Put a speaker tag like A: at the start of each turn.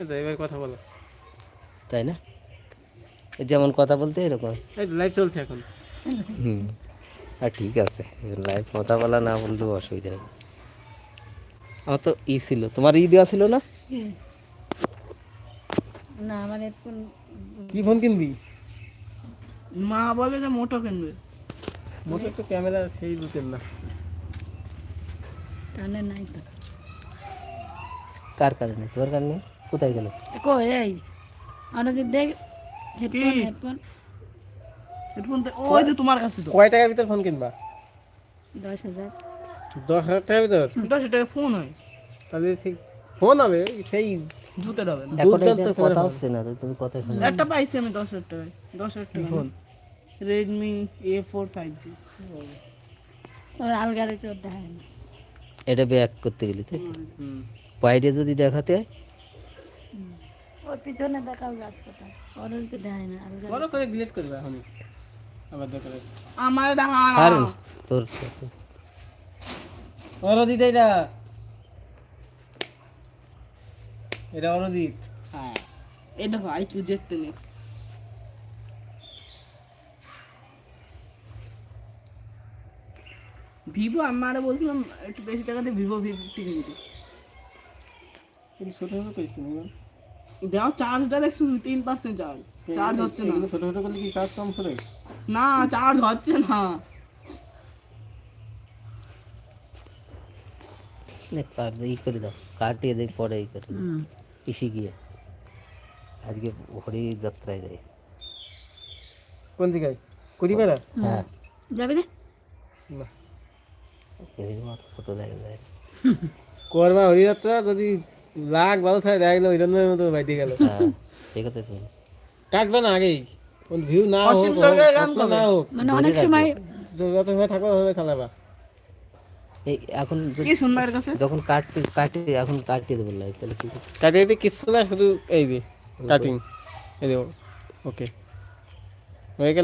A: এবার কথা বলো।
B: তাই না? এই যেমন কথা বলতে এরকম।
A: এই লাইভ চলছে এখন।
B: হুম। আর ঠিক আছে লাইভ কথা বলা না বললেও অসুবিধা নেই। আমার তো ই ছিল। তোমার ই দেওয়া ছিল না?
C: না আমার হেডফোন
A: কি ফোন কিনবি?
D: মা বলে যে মোটো কিনবে।
A: মোটর তো ক্যামেরা সেই দুটের না।
C: কানে নাই তো।
B: কার কারণে তোর কারণে কোথায় গেল?
C: কো এই আমরা যে দেখ হেডফোন হেডফোন।
D: হেডফোন ওই যে তোমার কাছে তো?
A: কয় টাকার ভিতর ফোন কিনবা?
C: দশ হাজার।
A: দশ হাজার টাকার ভিতর?
D: দশ টাকা ফোন হয়।
A: তাহলে সেই ফোন হবে সেই
D: জুতে যাবে না।
B: এখন
A: দুর্দান্ত
B: এদের
A: camera
B: কথা হচ্ছে না তুমি কথা
D: একটা পাইছি আমি দশ হাজার টাকায় দশ হাজার টাকা
A: phone.
D: Redmi A four five G
C: ওর আলগারে চোর দেখায় না।
B: এটা ব্যাক করতে গেলি তাই বাইরে যদি দেখাতে হয়
C: ওর পিছনে দেখাও গাছ কথা ওর তো দেখায় না
A: বড় করে ডিলিট করবে এখন আবার দরকার
D: আমার দেখা
B: আর তোর
A: অরদিত এটা এটা অরদিত
D: হ্যাঁ এই দেখো আইকিউ জেড টেন ভিভো আমার বলছিলাম একটু বেশি টাকাতে ভিভো ভি ফিফটি কিনতে
A: এগুলো ছোট ছোট কেন এগুলো?
D: দেখো চার্জটা দেখছ তিন পার্সেন্ট চার্জ চার্জ হচ্ছে না।
A: এগুলো ছোট ছোট করলে কি কাজ কম করে?
D: না চার্জ হচ্ছে না।
B: নে, কাট ই করে দাও। কাটিয়ে দেখ পরে ই করে দাও। ইসি গিয়ে। আজকে হরি যাত্রায় যাই
A: কোন দিকে কুড়িবেলা?
B: হ্যাঁ।
C: যাবি না?
A: না।
B: এদিকে মাথা ছোট দেখা যায়
A: করবা হরিযাত্রা যদি লাখ ভালো থাকে দেখা গেলো হিরণের মতো বাইতে গেল।
B: হ্যাঁ ঠিক আছে তুমি
A: কাটবে না আগেই। ভিউ না হোক না হোক।
C: মানে অনেক সময়
A: যত সময় থাকবে ততভাবে চালাবা
B: এই এখন
D: কাছে
B: যখন কাটতে কাটে এখন কাটিয়ে দেবো লাইভ তাহলে কি করতে?
A: কাটিয়ে দিতে কিচ্ছু না শুধু এই যে কাটিং এই ওকে হয়ে গেল?